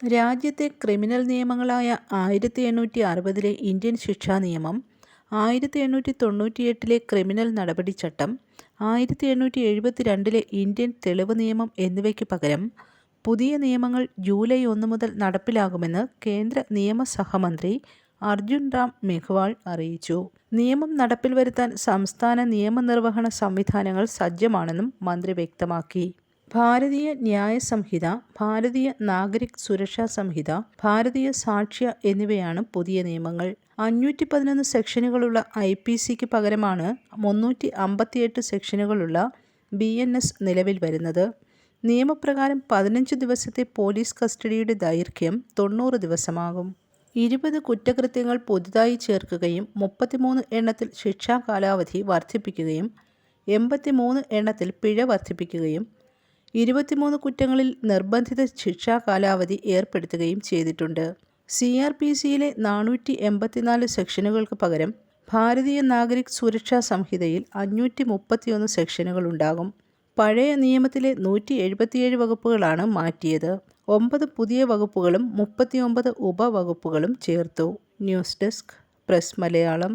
രാജ്യത്തെ ക്രിമിനൽ നിയമങ്ങളായ ആയിരത്തി എണ്ണൂറ്റി അറുപതിലെ ഇന്ത്യൻ ശിക്ഷാ നിയമം ആയിരത്തി എണ്ണൂറ്റി തൊണ്ണൂറ്റിയെട്ടിലെ ക്രിമിനൽ നടപടിച്ചട്ടം ആയിരത്തി എണ്ണൂറ്റി എഴുപത്തി രണ്ടിലെ ഇന്ത്യൻ തെളിവ് നിയമം എന്നിവയ്ക്ക് പകരം പുതിയ നിയമങ്ങൾ ജൂലൈ ഒന്ന് മുതൽ നടപ്പിലാകുമെന്ന് കേന്ദ്ര നിയമസഹമന്ത്രി അർജുൻ റാം മെഹ്വാൾ അറിയിച്ചു. നിയമം നടപ്പിൽ വരുത്താൻ സംസ്ഥാന നിയമനിർവഹണ സംവിധാനങ്ങൾ സജ്ജമാണെന്നും മന്ത്രി വ്യക്തമാക്കി. ഭാരതീയ ന്യായ സംഹിത ഭാരതീയ നാഗരിക് സുരക്ഷാ സംഹിത ഭാരതീയ സാക്ഷ്യ എന്നിവയാണ് പുതിയ നിയമങ്ങൾ. അഞ്ഞൂറ്റി പതിനൊന്ന് സെക്ഷനുകളുള്ള ഐ പി സിക്ക് പകരമാണ് മുന്നൂറ്റി അമ്പത്തിയെട്ട് സെക്ഷനുകളുള്ള ബി എൻ എസ് നിലവിൽ വരുന്നത്. നിയമപ്രകാരം പതിനഞ്ച് ദിവസത്തെ പോലീസ് കസ്റ്റഡിയുടെ ദൈർഘ്യം തൊണ്ണൂറ് ദിവസമാകും. ഇരുപത് കുറ്റകൃത്യങ്ങൾ പുതുതായി ചേർക്കുകയും മുപ്പത്തിമൂന്ന് എണ്ണത്തിൽ ശിക്ഷാ കാലാവധി വർദ്ധിപ്പിക്കുകയും എൺപത്തിമൂന്ന് എണ്ണത്തിൽ പിഴ വർദ്ധിപ്പിക്കുകയും ഇരുപത്തിമൂന്ന് കുറ്റങ്ങളിൽ നിർബന്ധിത ശിക്ഷാ കാലാവധി ഏർപ്പെടുത്തുകയും ചെയ്തിട്ടുണ്ട്. സി ആർ പി സിയിലെ നാനൂറ്റി എൺപത്തിനാല് സെക്ഷനുകൾക്ക് പകരം ഭാരതീയ നാഗരിക് സുരക്ഷാ സംഹിതയിൽ അഞ്ഞൂറ്റി മുപ്പത്തിയൊന്ന് സെക്ഷനുകൾ ഉണ്ടാകും പഴയ നിയമത്തിലെ നൂറ്റി എഴുപത്തിയേഴ് വകുപ്പുകളാണ് മാറ്റിയത്. ഒമ്പത് പുതിയ വകുപ്പുകളും മുപ്പത്തിയൊമ്പത് ഉപവകുപ്പുകളും ചേർത്തു. News desk press Malayalam.